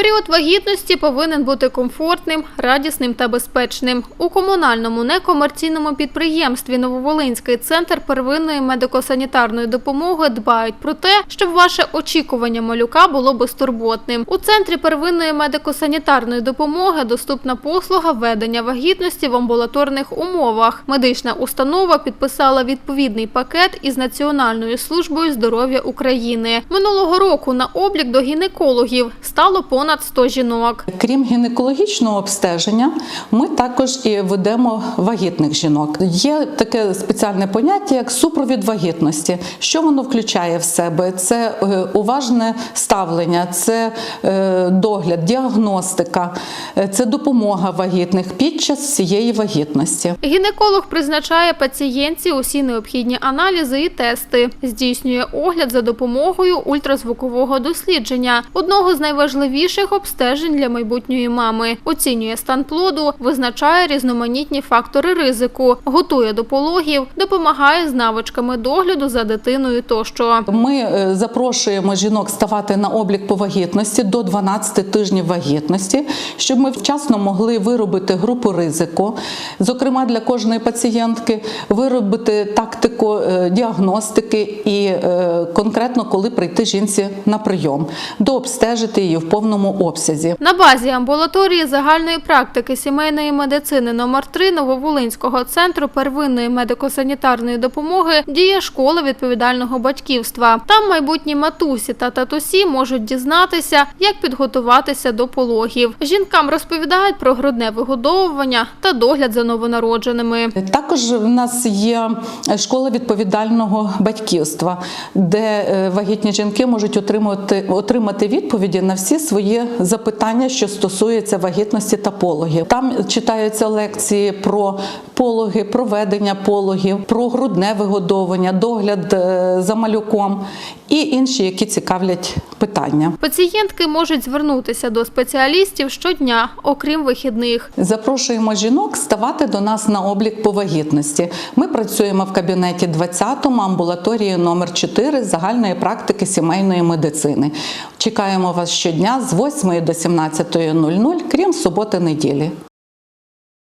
Період вагітності повинен бути комфортним, радісним та безпечним. У комунальному некомерційному підприємстві Нововолинський центр первинної медико-санітарної допомоги дбають про те, щоб ваше очікування малюка було безтурботним. У центрі первинної медико-санітарної допомоги доступна послуга ведення вагітності в амбулаторних умовах. Медична установа підписала відповідний пакет із Національною службою здоров'я України. Минулого року на облік до гінекологів стало понад 100 жінок. Крім гінекологічного обстеження, ми також і ведемо вагітних жінок. Є таке спеціальне поняття, як супровід вагітності. Що воно включає в себе? Це е, уважне ставлення, це е, догляд, діагностика, е, це допомога вагітних під час цієї вагітності. Гінеколог призначає пацієнтці усі необхідні аналізи і тести, здійснює огляд за допомогою ультразвукового дослідження, одного з найважливіших обстежень для майбутньої мами. Оцінює стан плоду, визначає різноманітні фактори ризику, готує до пологів, допомагає з навичками догляду за дитиною тощо. Ми е, запрошуємо жінок ставати на облік по вагітності до 12 тижнів вагітності, щоб ми вчасно могли виробити групу ризику, зокрема для кожної пацієнтки, виробити тактику е, діагностики і е, конкретно коли прийти жінці на прийом, дообстежити її в повному обсязі. На базі амбулаторії загальної практики сімейної медицини номер 3 Нововолинського центру первинної медико-санітарної допомоги діє школа відповідального батьківства. Там майбутні матусі та татусі можуть дізнатися, як підготуватися до пологів. Жінкам розповідають про грудне вигодовування та догляд за новонародженими. Також в нас є школа відповідального батьківства, де е, вагітні жінки можуть отримати, отримати відповіді на всі свої запитання, що стосуються вагітності та пологів. Там читаються лекції про пологи, проведення пологів, про грудне вигодовування, догляд е, за малюком і інші, які цікавлять питання. Пацієнтки можуть звернутися до спеціалістів щодня, окрім вихідних. Запрошуємо жінок ставати до нас на облік по вагітності. Ми працюємо в кабінеті 20-му амбулаторії номер 4 загальної практики сімейної медицини. Чекаємо вас щодня з 8 до 17.00, крім суботи-неділі.